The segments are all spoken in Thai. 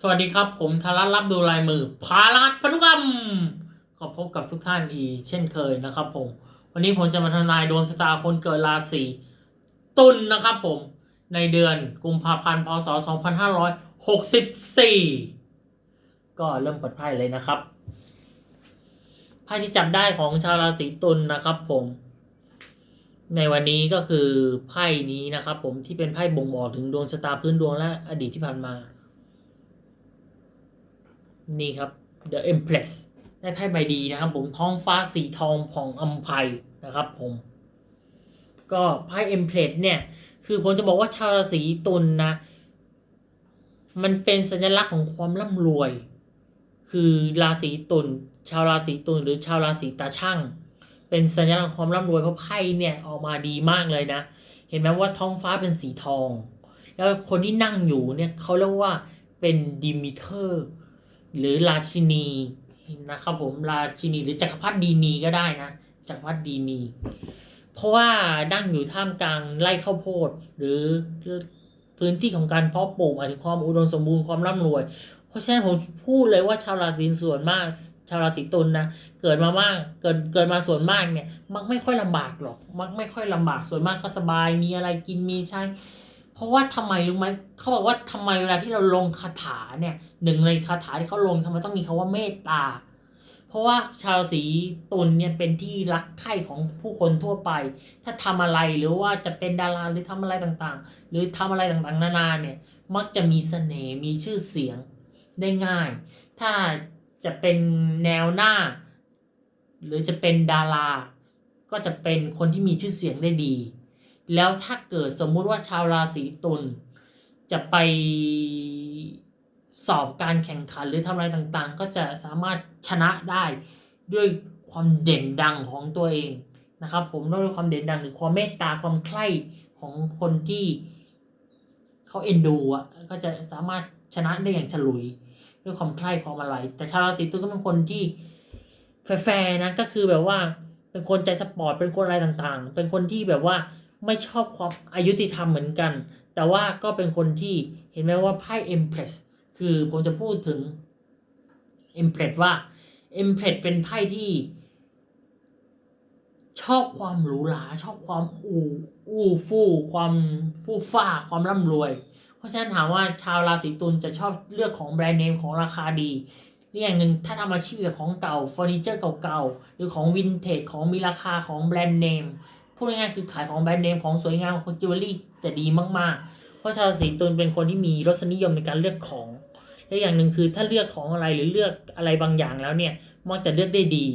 สวัสดีครับ ผมธารัตรับดูลายมือพารัตพนุกรรมก็พบกับทุกท่านอีกเช่นเคยนะครับผม วันนี้ผมจะมาทำนายดวงชะตาคนเกิดราศีตุลนะครับผม ในเดือนกุมภาพันธ์พศ 2564 ก็เริ่มเปิดไพ่เลยนะครับไพ่ที่จับได้ของชาวราศีตุลนะครับผม ในวันนี้ก็คือไพ่นี้นะครับผมที่เป็นไพ่บ่งบอกถึงดวงชะตาพื้นดวงและอดีตที่ผ่านมา นี่ครับ The Empress ได้ไพ่ใบดีนะครับ ผมท้องฟ้าสีทองผ่องอัมภัยนะครับ ผม ก็ไพ่ Empress เนี่ย คือผมจะบอกว่าชาวราศีตุลนะมันเป็นสัญลักษณ์ของความร่ำรวย คือราศีตุลชาวราศีตุลหรือชาวราศีตาช่างเป็นสัญลักษณ์ของความร่ำรวยเพราะไพ่เนี่ยออกมาดีมากเลยนะ เห็นไหมว่าท้องฟ้าเป็นสีทอง แล้วคนที่นั่งอยู่เนี่ยเขาเรียกว่าเป็นดิมิเตอร์ หรือราชินีนะครับผมราชินีหรือจักรพรรดิดีนีก็ได้นะจักรพรรดิดีนี เพราะว่านั่งอยู่ท่ามกลางไร่ข้าวโพดหรือพื้นที่ของการเพาะปลูกหมายถึงความอุดมสมบูรณ์ความร่ำรวย เพราะฉะนั้นผมพูดเลยว่าชาวราศีส่วนมากชาวราศีตุลนะเกิดมามากเกิดเกิดมาส่วนมากเนี่ย มักไม่ค่อยลำบากหรอก มักไม่ค่อยลำบากส่วนมากก็สบายมีอะไรกินมีใช้ เพราะว่าทำไมรู้ไหมเขาบอกว่าทำไมเวลาที่เราลงคาถาเนี่ยหนึ่งในคาถาที่เขาลงทำไมต้องมีคาว่าเมตตา เพราะว่าชาวสีตุลเนี่ยเป็นที่รักใคร่ของผู้คนทั่วไป ถ้าทำอะไรหรือว่าจะเป็นดาราหรือทำอะไรต่างๆ หรือทำอะไรต่างๆ นานาเนี่ยมักจะมีเสน่ห์มีชื่อเสียงได้ง่าย ถ้าจะเป็นแนวหน้า หรือจะเป็นดารา ก็จะเป็นคนที่มีชื่อเสียงได้ดี แล้วถ้าเกิดสมมุติว่าชาวราศีตุลจะไปสอบการแข่งขันหรือทำอะไรต่างๆ ก็จะสามารถชนะได้ด้วยความเด่นดังของตัวเองนะครับผมด้วยความเด่นดังหรือความเมตตาความใคร่ของคนที่เขาเอ็นดูอะก็จะสามารถชนะได้อย่างฉลุย ด้วยความใคร่ความอะไร แต่ชาวราศีตุลก็เป็นคนที่แฟร์นะก็คือแบบว่าเป็นคนใจสปอร์ตเป็นคนอะไรต่างๆ เป็นคนที่แบบว่า ไม่ชอบความอายุติธรรมเหมือนกัน แต่ว่าก็เป็นคนที่เห็นไหมว่าไพ่ Empress คือผมจะพูดถึง Empress ว่า Empress เป็นไพ่ที่ ชอบความหรูหราชอบความอู่อู้ฟู่ความฟู่ฟ้าความร่ำรวย เพราะฉะนั้นถามว่าชาวราศีตุลจะชอบเลือกของแบรนด์เนมของราคาดีนี่อย่างหนึ่งถ้าทำอาชีพเกี่ยวกับของเก่าเฟอร์นิเจอร์เก่าๆหรือของวินเทจของมีราคาของแบรนด์เนม พูดง่ายๆคือขายของแบรนด์เนมของสวยงามของจิวเวลรี่จะดีมากๆ เพราะชาวราศีตุลเป็นคนที่มีรสนิยมในการเลือกของและอย่างหนึ่งคือถ้าเลือกของอะไรหรือเลือกอะไรบางอย่างแล้วเนี่ยมักจะเลือกได้ดี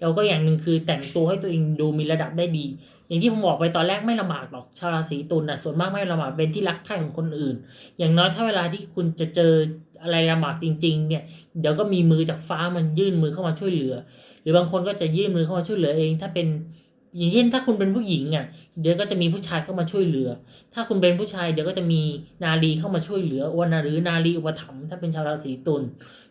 แล้วก็อย่างหนึ่งคือแต่งตัวให้ตัวเองดูมีระดับได้ดี อย่างที่ผมบอกไปตอนแรกไม่ลำบากหรอกชาวราศีตุลนะส่วนมากไม่ลำบากเป็นที่รักใคร่ของคนอื่น อย่างน้อยถ้าเวลาที่คุณจะเจออะไรลำบากจริง ๆ เนี่ยเดี๋ยวก็มีมือจากฟ้ามันยื่นมือเข้ามาช่วยเหลือ หรือบางคนก็จะยื่นมือเข้ามาช่วยเหลือเอง ถ้าเป็น อย่างเช่นถ้าคุณเป็นผู้หญิงอะเดี๋ยวก็จะมีผู้ชายเข้ามาช่วยเหลือ ถ้าคุณเป็นผู้ชายเดี๋ยวก็จะมีนารีเข้ามาช่วยเหลืออวนหรือนารีอุปถัมภ์ถ้าเป็นชาวราศีตุล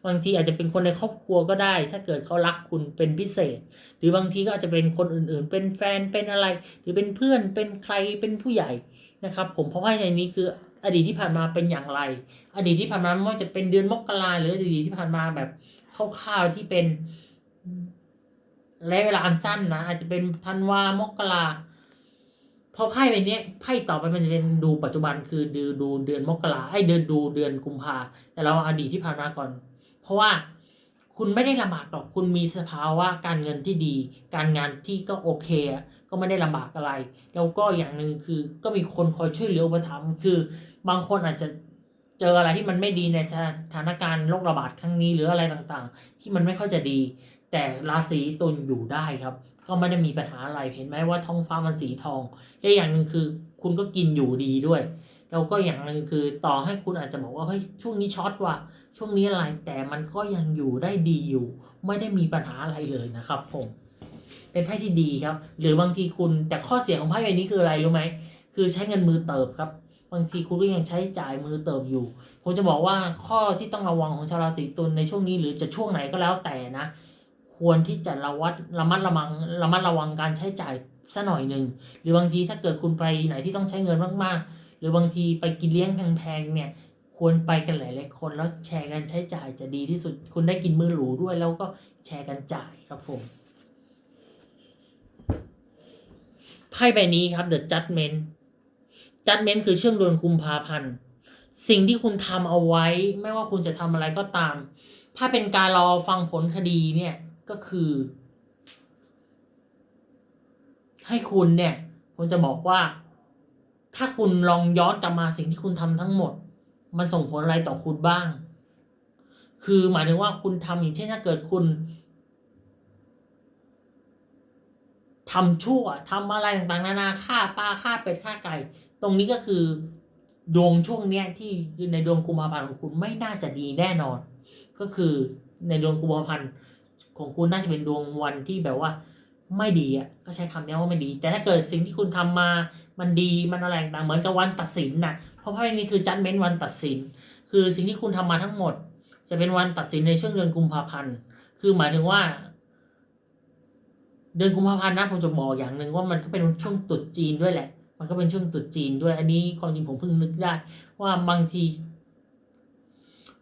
บางทีอาจจะเป็นคนในครอบครัวก็ได้ ถ้าเกิดเขารักคุณเป็นพิเศษ หรือบางทีก็อาจจะเป็นคนอื่นๆ เป็นแฟนเป็นอะไร หรือเป็นเพื่อนเป็นใครเป็นผู้ใหญ่นะครับ ผมเพราะว่าในนี้คืออดีตที่ผ่านมาเป็นอย่างไร อดีตที่ผ่านมาไม่ว่าจะเป็นเดือนมกราหรืออดีตที่ผ่านมาแบบคร่าวๆที่เป็น ระยะเวลาอันสั้นนะอาจจะเป็นธันวามกราพอไพ่ใบเนี้ยไพ่ต่อไปมันจะเป็นดูปัจจุบันคือดูดูเดือนมกราไอ้เดือนดูเดือนกุมภาแต่เราเอาอดีตที่ผ่านมาก่อน เพราะว่าคุณไม่ได้ลำบากหรอกคุณมีสภาวะการเงินที่ดี การงานที่ก็โอเคอะก็ไม่ได้ลำบากอะไร แล้วก็อย่างหนึ่งคือก็มีคนคอยช่วยเหลืออุปถัมภ์คือบางคนอาจจะเจออะไรที่มันไม่ดีในสถานการณ์โรคระบาดครั้งนี้หรืออะไรต่างๆ ที่มันไม่ค่อยจะดี แต่ราศีตุลอยู่ได้ครับ ก็ไม่ได้มีปัญหาอะไรเห็นไหมว่าท้องฟ้ามันสีทองและอย่างหนึ่งคือคุณก็กินอยู่ดีด้วยแล้วก็อย่างหนึ่งคือต่อให้คุณอาจจะบอกว่าเฮ้ยช่วงนี้ช็อตว่ะช่วงนี้อะไรแต่มันก็ยังอยู่ได้ดีอยู่ ไม่ได้มีปัญหาอะไรเลยนะครับ ผม เป็นไพ่ที่ดีครับ หรือบางทีคุณแต่ข้อเสียของไพ่ใบนี้คืออะไรรู้ไหมคือใช้เงินมือเติบครับ บางทีคุณก็ยังใช้จ่ายมือเติบอยู่ผมจะบอกว่าข้อที่ต้องระวังของชาวราศีตุลในช่วงนี้หรือจะช่วงไหนก็แล้วแต่นะ ควรที่จะระวัดระมัดระวังระมัดระวังการใช้จ่ายสัหน่อยหนึ่งหรือบางทีถ้าเกิดคุณไปไหนที่ต้องใช้เงินมากๆ หรือบางทีไปกินเลี้ยงแพงๆเนี่ยควรไปกันหลายๆคนแล้วแชร์กันใช้จ่ายจะดีที่สุด คุณได้กินมือหรูด้วยแล้วก็แชร์กันจ่ายครับผมไพ่ใบนี้ครับ The Judgment Judgment คือเชื่อมโดนกุมภาพันธ์สิ่งที่คุณทำเอาไว้ ไม่ว่าคุณจะทำอะไรก็ตาม ถ้าเป็นการรอฟังผลคดีเนี่ย ก็คือ ให้คุณเนี่ยผมจะบอกว่า ถ้าคุณลองย้อนกลับมาสิ่งที่คุณทำทั้งหมด มันส่งผลอะไรต่อคุณบ้าง คือหมายถึงว่าคุณทำอย่างเช่นถ้าเกิดคุณทำชั่วทำอะไรต่างๆนานาฆ่าปลาฆ่าเป็ดฆ่าไก่ ตรงนี้ก็คือ ดวงช่วงเนี้ยที่ในดวงกุมภาพันธ์ของคุณไม่น่าจะดีแน่นอน ก็คือในดวงกุมภาพันธ์ ของคุณน่าจะเป็นดวงวันที่แบบว่าไม่ดีอะก็ใช้คำนี้ว่าไม่ดี แต่ถ้าเกิดสิ่งที่คุณทำมามันดีมันอะไรต่างเหมือนกับวันตัดสินนะเพราะเพราะนี้คือจัดเม้นวันตัดสิน คือสิ่งที่คุณทำมาทั้งหมด จะเป็นวันตัดสินในช่วงเดือนกุมภาพันธ์คือหมายถึงว่า เดือนกุมภาพันธ์นะผมจะบอกอย่างหนึ่งว่ามันก็เป็นช่วงตรุษจีนด้วยแหละ มันก็เป็นช่วงตรุษจีนด้วยอันนี้ความจริงผมเพิ่งนึกได้ ว่าบางที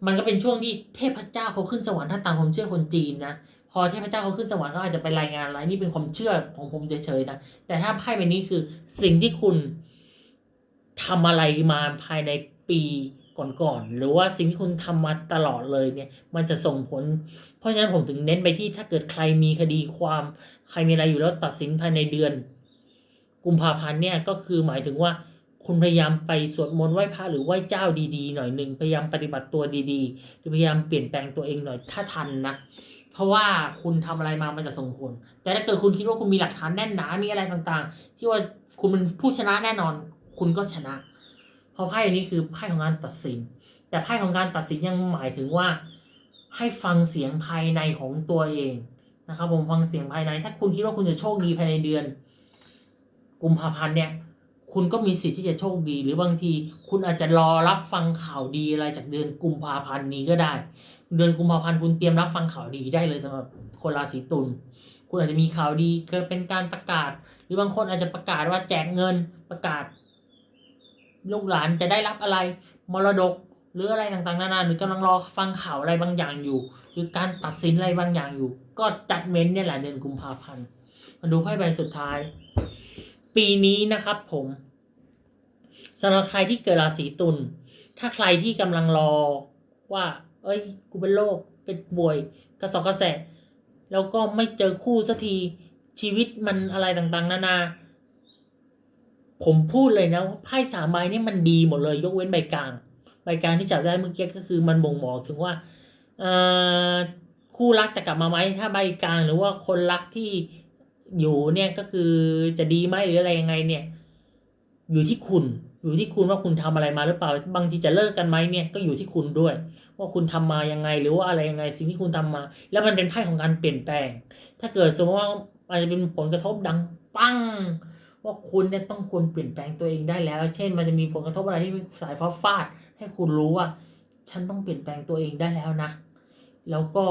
มันก็เป็นช่วงที่เทพเจ้าเขาขึ้นสวรรค์ถ้าตามความเชื่อคนจีนนะ พอเทพเจ้าเขาขึ้นสวรรค์เขาอาจจะไปรายงานอะไรนี่เป็นความเชื่อของผมเฉยๆนะแต่ถ้าไพ่ใบนี้คือสิ่งที่คุณทำอะไรมาภายในปีก่อนๆหรือว่าสิ่งที่คุณทำมาตลอดเลยเนี่ย มันจะส่งผล เพราะฉะนั้นผมถึงเน้นไปที่ถ้าเกิดใครมีคดีความใครมีอะไรอยู่แล้วตัดสินภายในเดือน กุมภาพันธ์เนี่ยก็คือหมายถึงว่าคุณพยายามไปสวดมนต์ไหว้พระหรือไหว้เจ้าดีๆ หน่อยหนึ่งพยายามปฏิบัติตัวดีๆ หรือพยายามเปลี่ยนแปลงตัวเองหน่อยถ้าทันนะ เพราะว่าคุณทำอะไรมามันจะส่งผล แต่ถ้าเกิดคุณคิดว่าคุณมีหลักฐานแน่นหนา มีอะไรต่างๆ ที่ว่าคุณเป็นผู้ชนะแน่นอน คุณก็ชนะ เพราะไพ่อันนี้คือไพ่ของการตัดสิน แต่ไพ่ของการตัดสินยังหมายถึงว่า ให้ฟังเสียงภายในของตัวเองนะครับผมฟังเสียงภายใน ถ้าคุณคิดว่าคุณจะโชคดีภายในเดือนกุมภาพันธ์เนี่ย คุณก็มีสิทธิ์ที่จะโชคดี หรือบางที คุณอาจจะรอรับฟังข่าวดีอะไรจากเดือนกุมภาพันธ์นี้ก็ได้ เดือนกุมภาพันธ์คุณเตรียมรับฟังข่าวดีได้เลยสำหรับคนราศีตุลคุณอาจจะมีข่าวดีเกิดเป็นการประกาศ หรือบางคนอาจจะประกาศว่าแจกเงินประกาศ ลูกหลานจะได้รับอะไร มรดกหรืออะไรต่างๆนานาหรือกำลังรอฟังข่าวอะไรบางอย่างอยู่ หรือการตัดสินอะไรบางอย่างอยู่ ก็จัดเม้นเนี่ยแหละเดือนกุมภาพันธ์มาดูไพ่ใบสุดท้าย ปีนี้นะครับผมสำหรับใครที่เกิดราศีตุลถ้าใครที่กำลังรอว่า เอ้ย กูเป็นโรคเป็นป่วย กระสอบกระแสะแล้วก็ไม่เจอคู่สักทีชีวิตมันอะไรต่างๆ นานา ผมพูดเลยนะว่าไพ่สามใบนี่มันดีหมดเลย ยกเว้นใบกลางใบกลางที่จับได้เมื่อกี้ก็คือมันบ่งบอกถึงว่าคู่รักจะกลับมาไหมถ้าใบกลางหรือว่าคนรักที่อยู่เนี่ยก็คือจะดีไหมหรืออะไรยังไงเนี่ย อยู่ที่คุณ อยู่ที่คุณว่าคุณทำอะไรมาหรือเปล่า บางทีจะเลิกกันไหมเนี่ยก็อยู่ที่คุณด้วย ว่าคุณทำมายังไงหรือว่าอะไรยังไงสิ่งที่คุณทำมา แล้วมันเป็นไพ่ของการเปลี่ยนแปลง ถ้าเกิดสมมติว่าอาจจะเป็นผลกระทบดังปังว่าคุณเนี่ยต้องควรเปลี่ยนแปลงตัวเองได้แล้ว เช่น มันจะมีผลกระทบอะไรที่สายฟ้าฟาด ให้คุณรู้ว่า ฉันต้องเปลี่ยนแปลงตัวเองได้แล้วนะ แล้วก็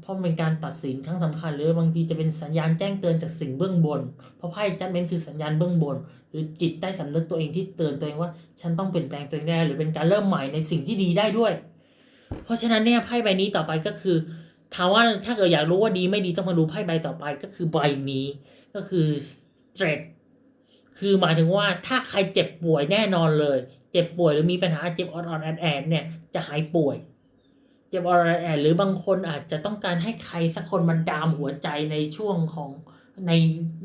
เพราะเป็นการตัดสินครั้งสำคัญ หรือบางทีจะเป็นสัญญาณแจ้งเตือนจากสิ่งเบื้องบน เพราะไพ่จัดเมนคือสัญญาณเบื้องบน หรือจิตใต้สำนึกตัวเองที่เตือนตัวเองว่า ฉันต้องเปลี่ยนแปลงตัวเองได้หรือเป็นการเริ่มใหม่ในสิ่งที่ดีได้ด้วย เพราะฉะนั้นเนี่ยไพ่ใบนี้ต่อไปก็คือถามว่าถ้าเกิดอยากรู้ว่าดีไม่ดีต้องมาดูไพ่ใบต่อไปก็คือใบนี้ ก็คือ straight คือหมายถึงว่าถ้าใครเจ็บป่วยแน่นอนเลย เจ็บป่วยหรือมีปัญหาเจ็บอ่อนๆแอดๆเนี่ยจะหายป่วย เจ็บอ่อนๆแอหรือบางคนอาจจะต้องการให้ใครสักคนมันดามหัวใจในช่วงของใน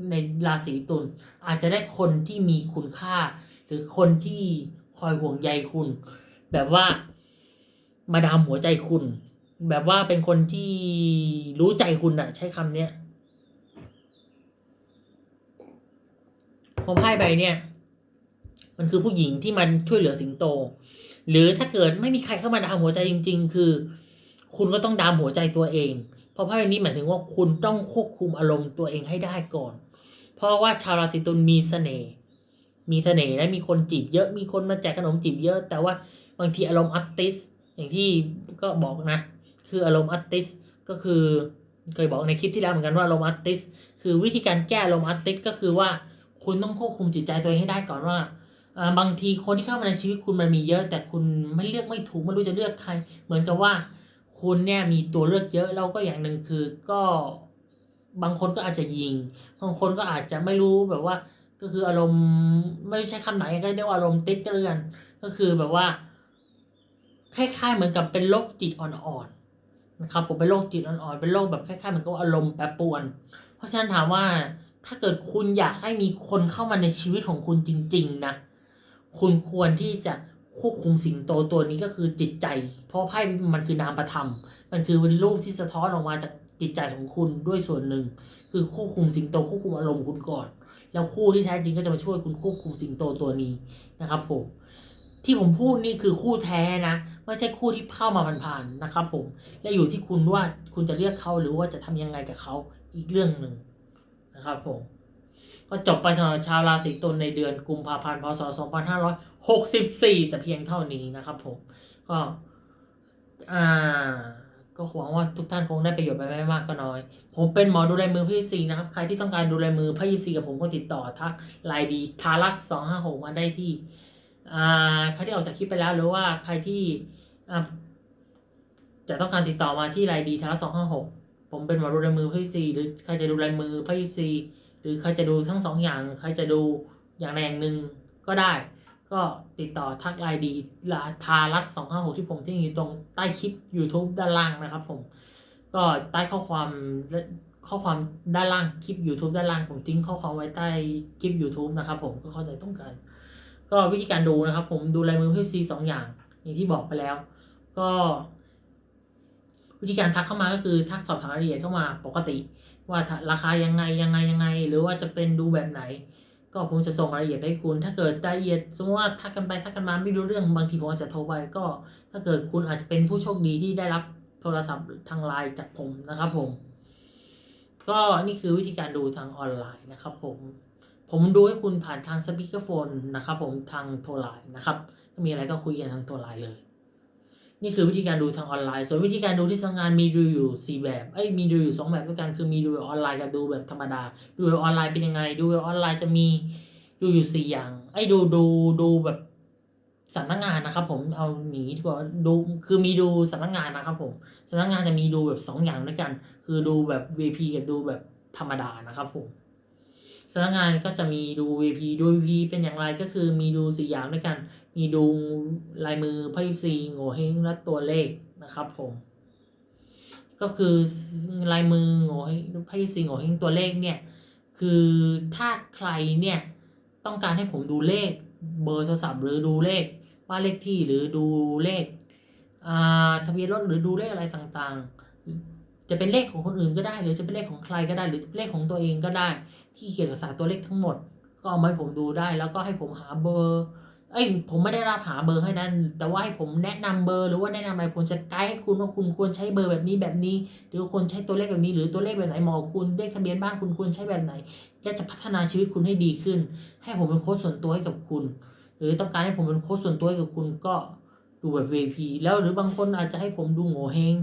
ในราศีตุลอาจจะได้คนที่มีคุณค่า หรือคนที่คอยห่วงใยคุณ แบบว่ามาดามหัวใจคุณ แบบว่าเป็นคนที่รู้ใจคุณอะใช้คำเนี้ยเพราะไพ่ใบเนี่ย มันคือผู้หญิงที่มันช่วยเหลือสิงโต หรือถ้าเกิดไม่มีใครเข้ามาดามหัวใจจริง ๆ คือ คุณก็ต้องดามหัวใจตัวเอง เพราะไพ่นี้หมายถึงว่าคุณต้องควบคุมอารมณ์ตัวเองให้ได้ก่อน เพราะว่าชาวราศีตุลมีเสน่ห์มีเสน่ห์และมีคนจีบเยอะมีคนมาแจกขนมจีบเยอะ แต่ว่าบางทีอารมณ์อาร์ติสอย่างที่ก็บอกนะ คืออารมณ์อาร์ติสก็คือเคยบอกในคลิปที่แล้วเหมือนกันว่าอารมณ์อาร์ติสคือวิธีการแก้อารมณ์อาร์ติสก็คือว่าคุณต้องควบคุมจิตใจตัวเองให้ได้ก่อนว่า บางทีคนที่เข้ามาในชีวิตคุณมันมีเยอะ แต่คุณไม่เลือกไม่ถูกไม่รู้จะเลือกใคร เหมือนกับว่าคุณเนี่ยมีตัวเลือกเยอะแล้วก็อย่างหนึ่งคือก็บางคนก็อาจจะยิง บางคนก็อาจจะไม่รู้แบบว่า ก็คืออารมณ์ไม่ใช่คำไหนก็เรียกว่าอารมณ์ติดก็แล้วกันก็คือแบบว่าคล้ายๆเหมือนกับเป็นโรคจิตอ่อนๆนะครับผมเป็นโรคจิตอ่อนๆเป็นโรคแบบคล้ายๆเหมือนกับอารมณ์แปรปรวน เพราะฉะนั้นถามว่าถ้าเกิดคุณอยากให้มีคนเข้ามาในชีวิตของคุณจริง ๆ นะ คุณควรที่จะควบคุมสิงโตตัวนี้ก็คือจิตใจ เพราะไพ่มันคือนามประธรรม มันคือเป็นรูปที่สะท้อนออกมาจากจิตใจของคุณด้วยส่วนหนึ่ง คือควบคุมสิงโตควบคุมอารมณ์คุณก่อน แล้วคู่ที่แท้จริงก็จะมาช่วยคุณควบคุมสิงโตตัวนี้นะครับผมที่ผมพูดนี่คือคู่แท้นะไม่ใช่คู่ที่เข้ามาผ่านๆนะครับ ผมและอยู่ที่คุณว่าคุณจะเลือกเขาหรือว่าจะทำยังไงกับเขาอีกเรื่องหนึ่งนะครับผม ก็จบไปสำหรับชาวราศีตุลในเดือนกุมภาพันธ์พศ 2564 แต่เพียงเท่านี้นะครับผม ก็อ่าก็หวังว่าทุกท่านคงได้ประโยชน์ไปไม่มากก็น้อย ผมเป็นหมอดูลายมือพี่ซีนะครับ ใครที่ต้องการดูลายมือพี่ซีกับผมก็ติดต่อทักไลน์ดีทารัสสองห้าหกมาได้ที่อ่าใครที่ออกจากคลิปไปแล้วหรือว่าใครที่อ่าจะต้องการติดต่อมาที่ไลน์ดีทารัสสองห้าหกผมเป็นหมอดูลายมือพี่ซีหรือใครจะดูลายมือพี่ซี หรือใครจะดูทั้งสองอย่างใครจะดูอย่างใดอย่างหนึ่งก็ได้ ก็ติดต่อทักไลน์ดีลาทารัตสองห้าหกที่ผมทิ้งอยู่ตรงใต้คลิป YouTube ด้านล่างนะครับผม ก็ใต้ข้อความข้อความด้านล่างคลิป YouTube ด้านล่างผมทิ้งข้อความไว้ใต้คลิป YouTube นะครับผมก็เข้าใจตรงกัน ก็วิธีการดูนะครับ ผมดูลายมือพี่ซีสองอย่าง อย่างที่บอกไปแล้ว ก็ วิธีการทักเข้ามาก็คือทักสอบถามรายละเอียดเข้ามาปกติ ว่าราคายังไงยังไงยังไง หรือว่าจะเป็นดูแบบไหน ก็ผมจะส่งรายละเอียดให้คุณ ถ้าเกิดรายละเอียดสมมติว่าทักกันไปทักกันมาไม่รู้เรื่องบางทีผมอาจจะโทรไปก็ ถ้าเกิดคุณอาจจะเป็นผู้โชคดีที่ได้รับโทรศัพท์ทางไลน์จากผมนะครับผม ก็นี่คือวิธีการดูทางออนไลน์นะครับผมผมดูให้คุณผ่านทางสปีกเกอร์โฟนนะครับผมทางโทรไลน์นะครับ ถ้ามีอะไรก็คุยกันทางโทรไลน์เลย นี่คือวิธีการดูทางออนไลน์ ส่วนวิธีการดูที่ทำงานมีดูอยู่สี่แบบ เอ้ยมีดูอยู่สองแบบด้วยกันคือมีดูแบบออนไลน์กับดูแบบธรรมดา ดูแบบออนไลน์เป็นยังไง ดูแบบออนไลน์จะมีดูอยู่สี่อย่าง ไอ้ยดูดูดูแบบสำนักงานนะครับผมเอาหนีดีกว่าดูคือมีดูสำนักงานนะครับผมสำนักงานจะมีดูแบบสองอย่างด้วยกัน คือดูแบบ VP กับดูแบบธรรมดานะครับผมำนักงานก็จะมีดู VP ดู VP เป็นอย่างไรก็คือมีดูสี่อย่างด้วยกัน มีดูลายมือพยุซีโง่เฮงและตัวเลขนะครับผม ก็คือลายมือโง่เฮงพยุซีโง่เฮงตัวเลขเนี่ยคือถ้าใครเนี่ยต้องการให้ผมดูเลขเบอร์โทรศัพท์หรือดูเลขบ้านเลขที่หรือดูเลขอ่าทะเบียนรถหรือดูเลขอะไรต่างๆ จะเป็นเลขของคนอื่นก็ได้ หรือจะเป็นเลขของใครก็ได้ หรือเเลขของตัวเองก็ได้ ที่เกี่ยวกับศาสตร์ตัวเลขทั้งหมด ก็เอามาให้ผมดูได้ แล้วก็ให้ผมหาเบอร์เอ้ยผมไม่ได้รับหาเบอร์ให้นั้น แต่ว่าให้ผมแนะนำเบอร์หรือว่าแนะนำอะไรผมจะไกด์ให้คุณว่าคุณควรใช้เบอร์แบบนี้แบบนี้ หรือควรใช้ตัวเลขแบบนี้ หรือตัวเลขแบบไหนเหมาะคุณเลขทะเบียนบ้านคุณควรใช้แบบไหน และจะพัฒนาชีวิตคุณให้ดีขึ้น ให้ผมเป็นโค้ชส่วนตัวให้กับคุณ หรือต้องการให้ผมเป็นโค้ชส่วนตัวให้กับคุณก็ ดูแบบ VP แล้วหรือบางคนอาจจะให้ผมดูโง่เฮง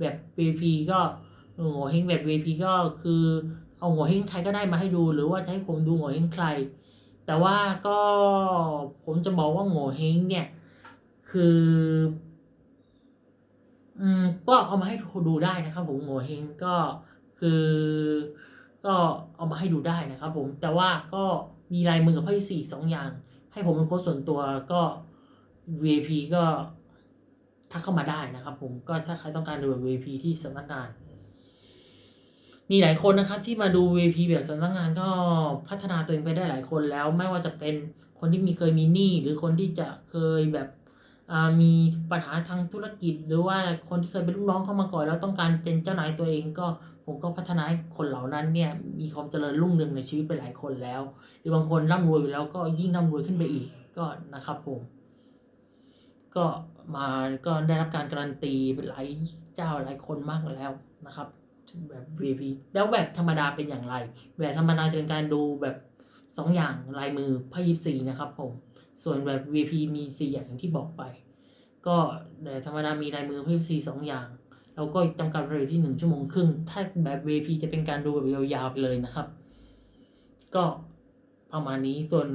แบบ VP ก็โง่เฮงแบบ VP ก็คือเอาโง่เฮงใครก็ได้มาให้ดู หรือว่าจะให้ผมดูโง่เฮงใคร แต่ว่าก็ผมจะบอกว่าโง่เฮงเนี่ย คืออืมก็เอามาให้ดูได้นะครับ ผมโง่เฮงก็คือ ก็เอามาให้ดูได้นะครับ ผมแต่ว่าก็มีลายมือกับไพ่สี่สองอย่าง ให้ผมเป็นโค้ชส่วนตัวก็ VIP ก็ทักเข้ามาได้นะครับ ผมก็ถ้าใครต้องการดูแบบ VIP ที่สำนักงาน มีหลายคนนะครับที่มาดู VP แบบสำนักงานก็พัฒนาตัวเองไปได้หลายคนแล้ว ไม่ว่าจะเป็นคนที่มีเคยมีหนี้หรือคนที่จะเคยแบบมีปัญหาทางธุรกิจ หรือว่าคนที่เคยเป็นลูกน้องเข้ามาก่อนแล้วต้องการเป็นเจ้านายตัวเองก็ผมก็พัฒนาให้คนเหล่านั้นเนี่ยมีความเจริญรุ่งเรืองในชีวิตไปหลายคนแล้ว หรือบางคนร่ำรวยอยู่แล้วก็ยิ่งร่ำรวยขึ้นไปอีกก็นะครับผม ก็มาก็ได้รับการการันตีเป็นหลายเจ้าหลายคนมากแล้วนะครับ แบบ VP แล้วแบบธรรมดาเป็นอย่างไร แบบธรรมดาจะเป็นการดูแบบสองอย่างลายมือไพ่ยิปซีนะครับผม ส่วนแบบ VP มีสี่อย่างที่บอกไป ก็แบบธรรมดามีลายมือไพ่ยิปซีสองอย่างแล้วก็จำกัดเวลาที่หนึ่งชั่วโมงครึ่ง ถ้าแบบ VP จะเป็นการดูแบบยาวๆไปเลยนะครับ ก็ประมาณนี้ส่วน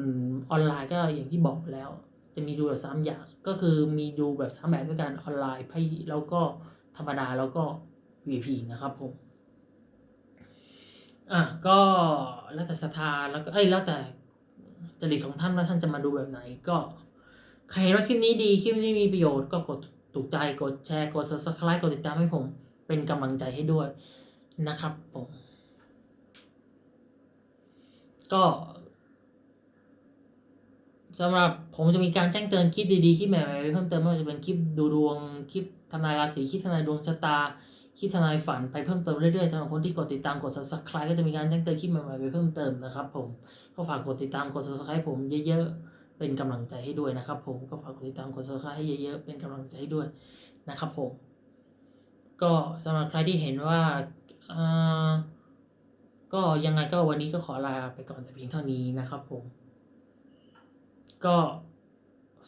ออนไลน์ก็อย่างที่บอกแล้ว จะมีดูแบบสามอย่าง ก็คือมีดูแบบสามแบบด้วยกันออนไลน์ไพ่แล้วก็ธรรมดาแล้วก็ VIP นะครับผมอะก็แล้วแต่ศรัทธาแล้วก็เอ้ยแล้วแต่จริตของท่านว่าท่านจะมาดูแบบไหนก็ ใครเห็นว่าคลิปนี้ดีคลิปนี้มีประโยชน์ก็กดถูกใจกดแชร์กด subscribe กดติดตามให้ผม เป็นกำลังใจให้ด้วยนะครับผม ก็ สำหรับผมจะมีการแจ้งเตือนคลิปดีๆคลิปใหม่ๆเพิ่มเติมไม่ว่าจะเป็นคลิปดูดวงคลิปทำนายราศีคลิปทำนายดวงชะตาคลิปทำนายฝันไปเพิ่มเติมเรื่อยๆสำหรับคนที่กดติดตามกด subscribe ก็จะมีการแจ้งเตือนคลิปใหม่ๆไปเพิ่มเติมนะครับผมก็ฝากกดติดตามกด subscribe ผมเยอะๆเป็นกำลังใจให้ด้วยนะครับ ผมก็ฝากกดติดตามกด subscribe ให้เยอะๆเป็นกำลังใจให้ด้วยนะครับผมก็สำหรับใครที่เห็นว่าก็ยังไงก็วันนี้ก็ขอลาไปก่อนแต่เพียงเท่านี้นะครับผม ก็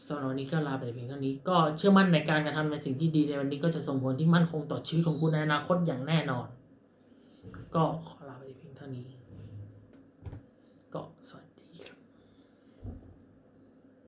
สำหรับวันนี้ก็ลาไปเพียงเท่านี้ ก็เชื่อมั่นในการกระทำในสิ่งที่ดีในวันนี้ก็จะส่งผลที่มั่นคงต่อชีวิตของคุณในอนาคตอย่างแน่นอน ก็ขอลาไปเพียงเท่านี้ ก็สวัสดี